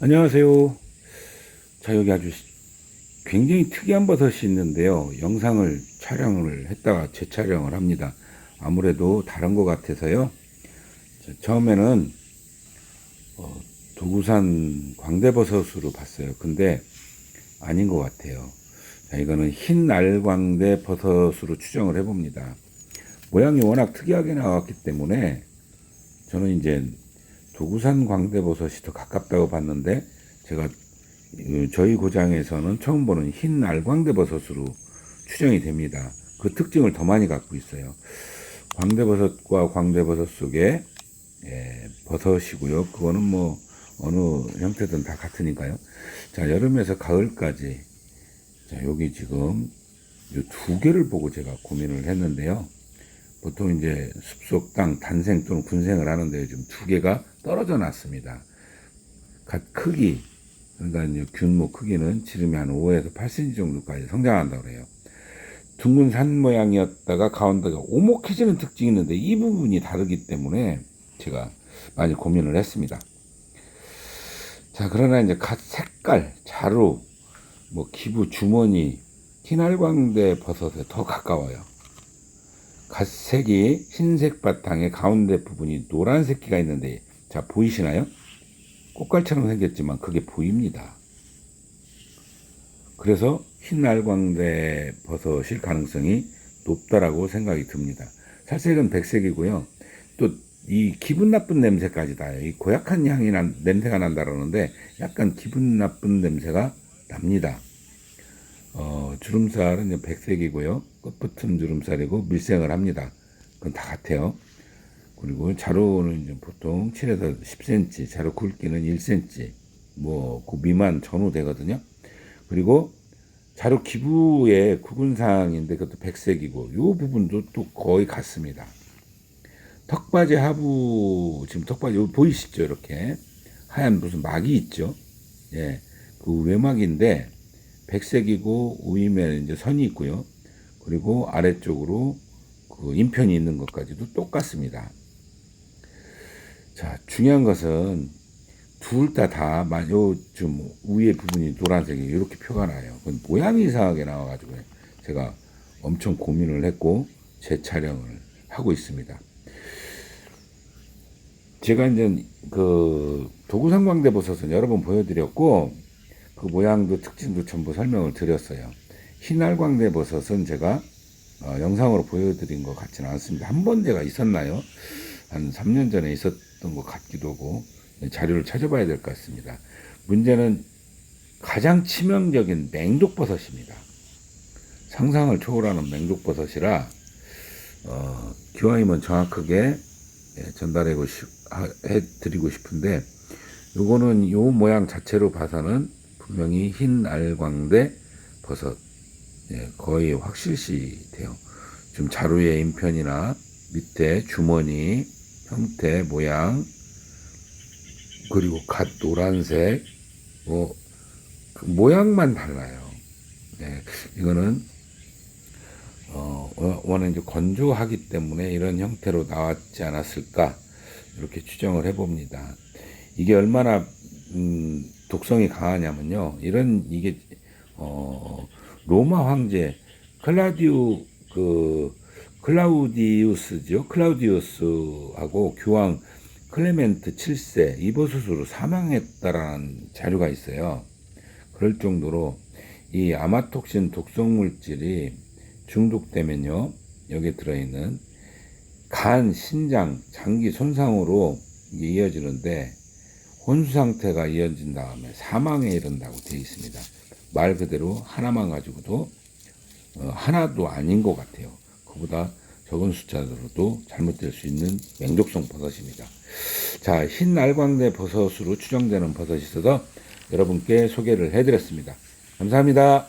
안녕하세요. 자, 여기 아주 시- 굉장히 특이한 버섯이 있는데요. 영상을 촬영을 했다가 재촬영을 합니다. 아무래도 다른 것 같아서요. 자, 처음에는 어, 도구산 광대버섯으로 봤어요. 근데 아닌 것 같아요. 자, 이거는 흰 날광대 버섯으로 추정을 해봅니다. 모양이 워낙 특이하게 나왔기 때문에 저는 이제 도구산 광대버섯이 더 가깝다고 봤는데 제가 그 저희 고장에서는 처음 보는 흰 알광대버섯으로 추정이 됩니다. 그 특징을 더 많이 갖고 있어요. 광대버섯과 광대버섯 속에 예, 버섯이고요. 그거는 뭐 어느 형태든 다 같으니까요. 자 여름에서 가을까지 자 여기 지금 이 두 개를 보고 제가 고민을 했는데요. 보통 이제 숲속 땅 단생 또는 군생을 하는데 지금 두 개가 떨어져 놨습니다. 각 크기, 그러니까 이제 균모 크기는 지름이 한 5에서 8cm 정도까지 성장한다고 그래요. 둥근 산 모양이었다가 가운데가 오목해지는 특징이 있는데 이 부분이 다르기 때문에 제가 많이 고민을 했습니다. 자, 그러나 이제 갓 색깔, 자루, 뭐 기부, 주머니, 흰알광대 버섯에 더 가까워요. 갓색이 흰색 바탕에 가운데 부분이 노란색 기가 있는데 자 보이시나요? 꽃갈처럼 생겼지만 그게 보입니다. 그래서 흰 알광대 버섯일 가능성이 높다라고 생각이 듭니다. 살색은 백색이고요. 또 이 기분 나쁜 냄새까지 다요. 이 고약한 향이 난 냄새가 난다 그러는데 약간 기분 나쁜 냄새가 납니다. 어, 주름살은 백색이고요. 끝붙은 주름살이고 밀생을 합니다. 그건 다 같아요. 그리고 자루는 보통 7에서 10cm, 자루 굵기는 1cm, 뭐, 그 미만 전후 되거든요. 그리고 자루 기부의 구근상인데 그것도 백색이고, 요 부분도 또 거의 같습니다. 턱받이 하부, 지금 턱받이 보이시죠? 이렇게. 하얀 무슨 막이 있죠? 예. 그 외막인데, 백색이고 우임에 이제 선이 있고요. 그리고 아래쪽으로 그 인편이 있는 것까지도 똑같습니다. 자, 중요한 것은 둘 다 다, 요, 좀, 위에 부분이 노란색이 이렇게 표가 나요. 그건 모양이 이상하게 나와가지고 제가 엄청 고민을 했고 재촬영을 하고 있습니다. 제가 이제 그 도구상광대 버섯은 여러 번 보여드렸고 그 모양도 특징도 전부 설명을 드렸어요. 흰알광대 버섯은 제가 어, 영상으로 보여드린 것 같지는 않습니다. 한 번 제가 있었나요? 한 3년 전에 있었던 것 같기도 하고 자료를 찾아봐야 될 것 같습니다. 문제는 가장 치명적인 맹독버섯입니다. 상상을 초월하는 맹독버섯이라 어, 기왕이면 정확하게 예, 하- 해드리고 싶은데 요거는 요 모양 자체로 봐서는 분명히 흰 알광대 버섯 예, 거의 확실시 돼요. 지금 자루의 인편이나 밑에 주머니 형태 모양 그리고 갓 노란색 뭐 그 모양만 달라요. 네, 이거는 어, 워- 워낙 이제 건조하기 때문에 이런 형태로 나왔지 않았을까 이렇게 추정을 해봅니다. 이게 얼마나 음, 독성이 강하냐면요. 이런 이게 어, 로마 황제 클라디우 그 클라우디우스죠. 클라우디우스하고 교황 클레멘트 7세 이버섯으로 사망했다라는 자료가 있어요. 그럴 정도로 이 아마톡신 독성 물질이 중독되면요. 여기 들어있는 간, 신장, 장기 손상으로 이어지는데 혼수 상태가 이어진 다음에 사망에 이른다고 되어 있습니다. 말 그대로 하나만 가지고도 어, 하나도 아닌 것 같아요. 그보다 적은 숫자로도 잘못될 수 있는 맹독성 버섯입니다. 자, 흰 알광대 버섯으로 추정되는 버섯이 있어서 여러분께 소개를 해드렸습니다. 감사합니다.